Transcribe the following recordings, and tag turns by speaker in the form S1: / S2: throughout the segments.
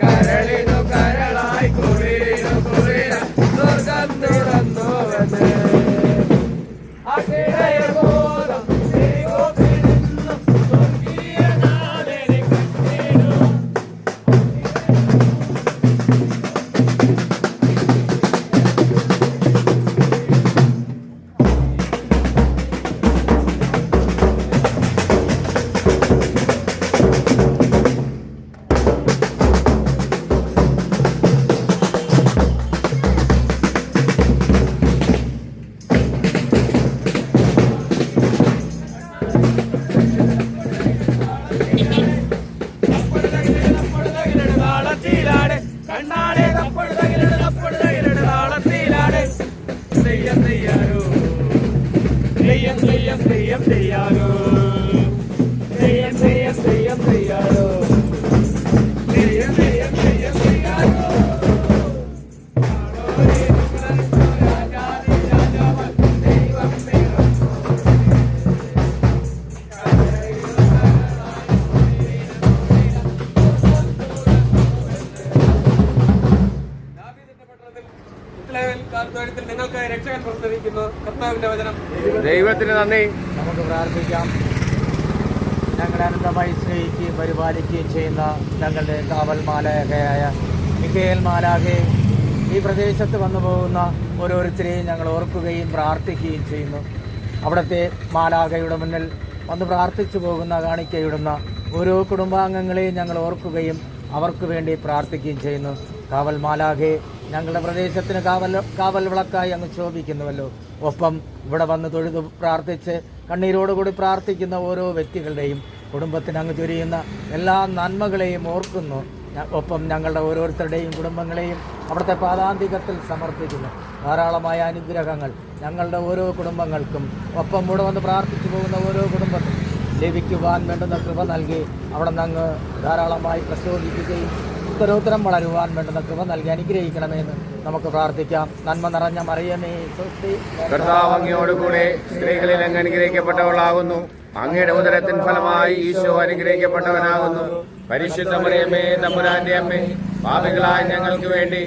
S1: കരളിനു കരളായി കുളിരിനു കുളിര സ്വർഗം തുറന്നുവെന്ന് അക്ഷയബോധം നിങ്ങൾക്ക് രക്ഷകൻ കർത്താവിന്റെ വചനം.
S2: ദൈവത്തിന് നന്ദി.
S3: നമുക്ക് പ്രാർത്ഥിക്കാം. ഞങ്ങളെ അനന്തമായി സ്നേഹിക്കുകയും പരിപാലിക്കുകയും ചെയ്യുന്ന ഞങ്ങളുടെ കാവൽ മാലകയായ മിക്കയേൽ മാലാകെ ഈ പ്രദേശത്ത് വന്നു പോകുന്ന ഓരോരുത്തരെയും ഞങ്ങൾ ഓർക്കുകയും പ്രാർത്ഥിക്കുകയും ചെയ്യുന്നു. അവിടുത്തെ മാലാകയുടെ മുന്നിൽ വന്ന് പ്രാർത്ഥിച്ചു പോകുന്ന കാണിക്കയിടുന്ന ഓരോ കുടുംബാംഗങ്ങളെയും ഞങ്ങൾ ഓർക്കുകയും അവർക്ക് വേണ്ടി പ്രാർത്ഥിക്കുകയും ചെയ്യുന്നു. കാവൽ മാലാഖയെ ഞങ്ങളുടെ പ്രദേശത്തിന് കാവൽ കാവൽ വിളക്കായി അങ്ങ് ശോഭിക്കുന്നുവല്ലോ. ഒപ്പം ഇവിടെ വന്ന് തൊഴുതു പ്രാർത്ഥിച്ച് കണ്ണീരോടുകൂടി പ്രാർത്ഥിക്കുന്ന ഓരോ വ്യക്തികളുടെയും കുടുംബത്തിന് അങ്ങ് ചൊരിയുന്ന എല്ലാ നന്മകളെയും ഓർക്കുന്നു. ഒപ്പം ഞങ്ങളുടെ ഓരോരുത്തരുടെയും കുടുംബങ്ങളെയും അവിടുത്തെ പാതാന്തികത്തിൽ സമർപ്പിക്കുന്നു. ധാരാളമായ അനുഗ്രഹങ്ങൾ ഞങ്ങളുടെ ഓരോ കുടുംബങ്ങൾക്കും. ഒപ്പം ഇവിടെ വന്ന് പ്രാർത്ഥിച്ചു പോകുന്ന ഓരോ കുടുംബത്തിനും ലഭിക്കുവാൻ വേണ്ടുന്ന കൃപ നൽകി അവിടെ നിന്ന് ധാരാളമായി പ്രചോദിപ്പിക്കുകയും ഉത്തരോത്തരം വളരുവാൻ വേണ്ടുന്ന കൃപ നൽകി അനുഗ്രഹിക്കണമെന്ന് നമുക്ക് പ്രാർത്ഥിക്കാം നന്മ നിറഞ്ഞ മറിയമേ സ്വസ്തി
S2: കൂടെ സ്ത്രീകളിൽ അങ്ങ് അനുഗ്രഹിക്കപ്പെട്ടവളാകുന്നു അങ്ങയുടെ ഉദരത്തിൻ ഫലമായി ഈശോ അനുഗ്രഹിക്കപ്പെട്ടവനാകുന്നു പരിശുദ്ധ മറിയമേ തമ്പുരാന്റെ അമ്മേ പാപികളായ ഞങ്ങൾക്ക് വേണ്ടി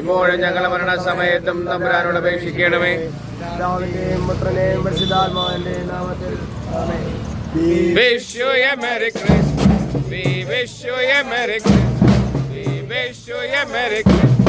S2: ഇപ്പോഴും ഞങ്ങളുടെ മരണസമയത്തും തമ്പുരാനോട് അപേക്ഷിക്കണമേ
S1: നാമത്തിൽ ആമേൻ.
S2: Wish you a Merry Christmas. We wish you a Merry Christmas. They show you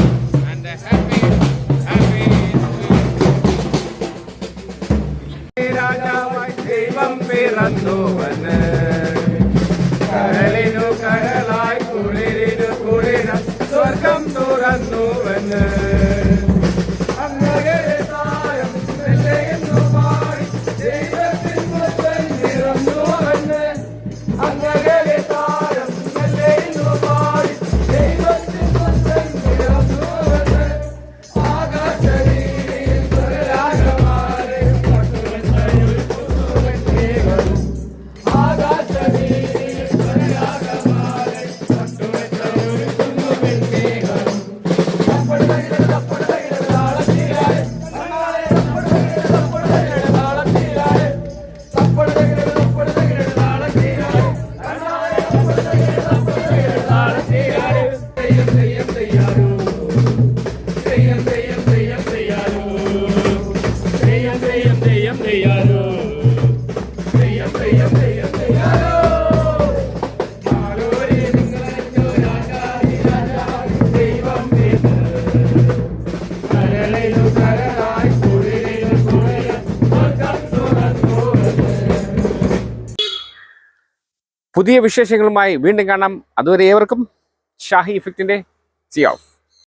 S2: പുതിയ വിശേഷങ്ങളുമായി വീണ്ടും കാണാം. അതുവരെ ഏവർക്കും ഷാഹി ഇഫക്റ്റിന്റെ സി ഓഫ്.